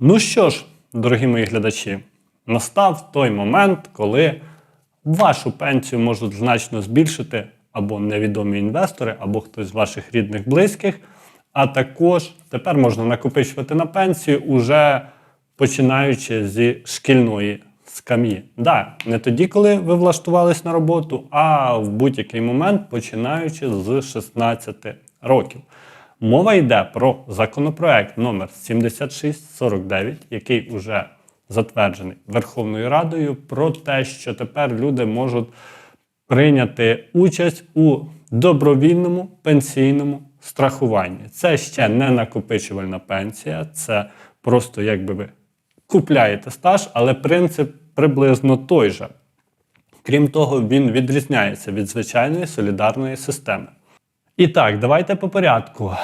Ну що ж, дорогі мої глядачі, настав той момент, коли вашу пенсію можуть значно збільшити або невідомі інвестори, або хтось з ваших рідних близьких. А також тепер можна накопичувати на пенсію уже починаючи зі шкільної скам'ї. Да, не тоді, коли ви влаштувались на роботу, а в будь-який момент починаючи з 16 років. Мова йде про законопроект номер 7649, який вже затверджений Верховною Радою, про те, що тепер люди можуть прийняти участь у добровільному пенсійному страхуванні. Це ще не накопичувальна пенсія, це просто якби ви купляєте стаж, але принцип приблизно той же. Крім того, він відрізняється від звичайної солідарної системи. І так, давайте по порядку.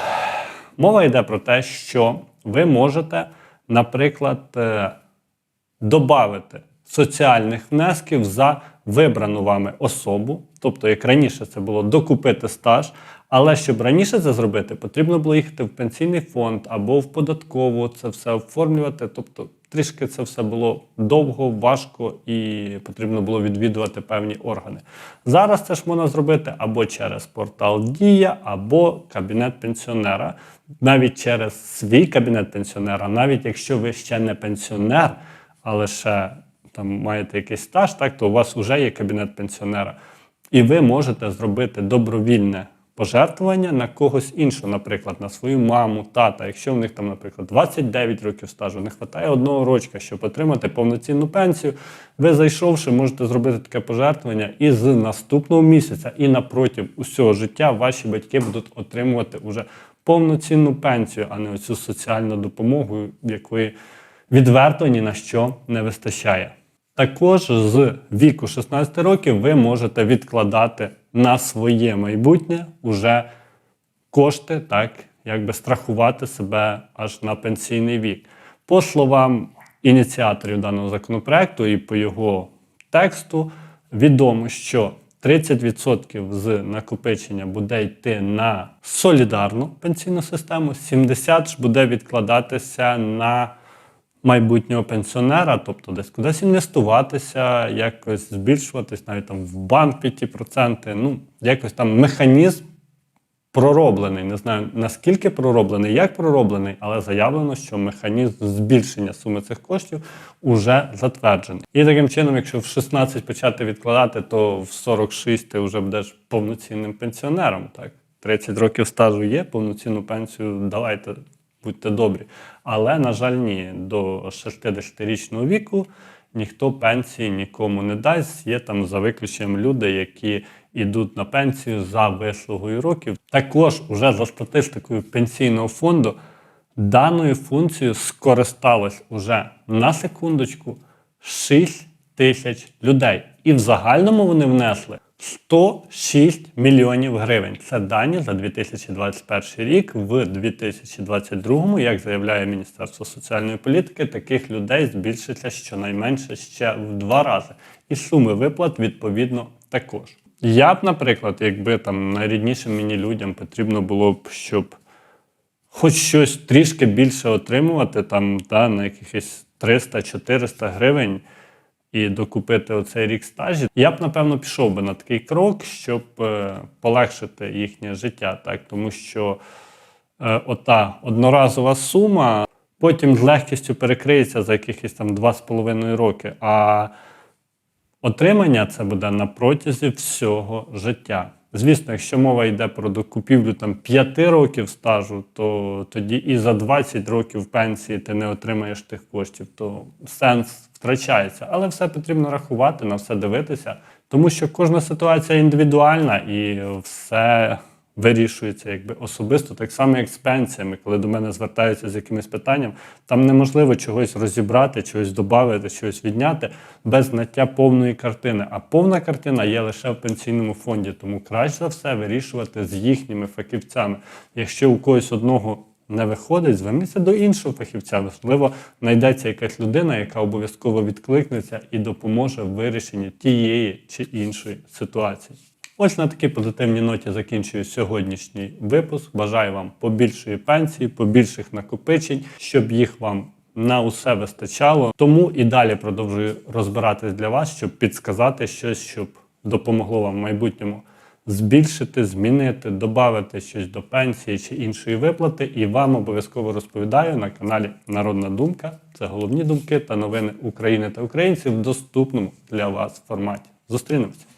Мова йде про те, що ви можете, наприклад, е, додати соціальних внесків за вибрану вами особу. Тобто, як раніше це було докупити стаж, але щоб раніше це зробити, потрібно було їхати в пенсійний фонд або в податкову це все оформлювати. Тобто, трішки це все було довго, важко і потрібно було відвідувати певні органи. Зараз це ж можна зробити або через портал Дія, або кабінет пенсіонера, навіть через свій кабінет пенсіонера, навіть якщо ви ще не пенсіонер, а лише там маєте якийсь стаж, так то у вас вже є кабінет пенсіонера, і ви можете зробити добровільне пожертвування на когось іншого, наприклад, на свою маму, тата. Якщо в них там, наприклад, 29 років стажу, не вистачає одного рочка, щоб отримати повноцінну пенсію. Ви зайшовши, можете зробити таке пожертвування, і з наступного місяця, і напротив усього життя ваші батьки будуть отримувати уже повноцінну пенсію, а не оцю соціальну допомогу, якої відверто ні на що не вистачає. Також з віку 16 років ви можете відкладати на своє майбутнє уже кошти, так якби страхувати себе аж на пенсійний вік. По словам ініціаторів даного законопроекту і по його тексту, відомо, що 30% з накопичення буде йти на солідарну пенсійну систему, 70% ж буде відкладатися на майбутнього пенсіонера, тобто десь кудись інвестуватися, якось збільшуватись, навіть там в банк під ті проценти. Ну, якось там механізм пророблений. Не знаю наскільки пророблений, як пророблений, але заявлено, що механізм збільшення суми цих коштів уже затверджений. І таким чином, якщо в 16 почати відкладати, то в 46 ти вже будеш повноцінним пенсіонером. Так, 30 років стажу є, повноцінну пенсію давайте. Будьте добрі. Але, на жаль, ні, до 60-річного віку ніхто пенсії нікому не дасть. Є там за виключенням люди, які йдуть на пенсію за вислугою років. Також, уже за статистикою пенсійного фонду, даною функцією скористалось уже на секундочку 6 тисяч людей. І в загальному вони внесли 106 мільйонів гривень. Це дані за 2021 рік. В 2022, як заявляє Міністерство соціальної політики, таких людей збільшиться щонайменше ще в два рази. І суми виплат відповідно також. Я б, наприклад, якби там найріднішим мені людям потрібно було б, щоб хоч щось трішки більше отримувати, там да, на якихось 300-400 гривень і докупити оцей рік стажі, я б напевно пішов би на такий крок, щоб е, полегшити їхнє життя, так тому що е, ота одноразова сума потім з легкістю перекриється за якихось там 2,5 роки. А отримання це буде на протязі всього життя. Звісно, якщо мова йде про докупівлю там 5 років стажу, то тоді і за 20 років пенсії ти не отримаєш тих коштів, то сенс втрачається. Але все потрібно рахувати, на все дивитися, тому що кожна ситуація індивідуальна і все вирішується якби особисто, так само, як з пенсіями, коли до мене звертаються з якимось питанням, там неможливо чогось розібрати, чогось додати, чогось відняти без знаття повної картини. А повна картина є лише в пенсійному фонді, тому краще за все вирішувати з їхніми фахівцями. Якщо у когось одного не виходить, зверніться до іншого фахівця. Можливо, знайдеться якась людина, яка обов'язково відкликнеться і допоможе в вирішенні тієї чи іншої ситуації. Ось на такій позитивній ноті закінчую сьогоднішній випуск. Бажаю вам побільшої пенсії, побільших накопичень, щоб їх вам на усе вистачало. Тому і далі продовжую розбиратись для вас, щоб підсказати щось, щоб допомогло вам в майбутньому збільшити, змінити, додати щось до пенсії чи іншої виплати. І вам обов'язково розповідаю на каналі Народна Думка. Це головні думки та новини України та українців в доступному для вас форматі. Зустрінемося.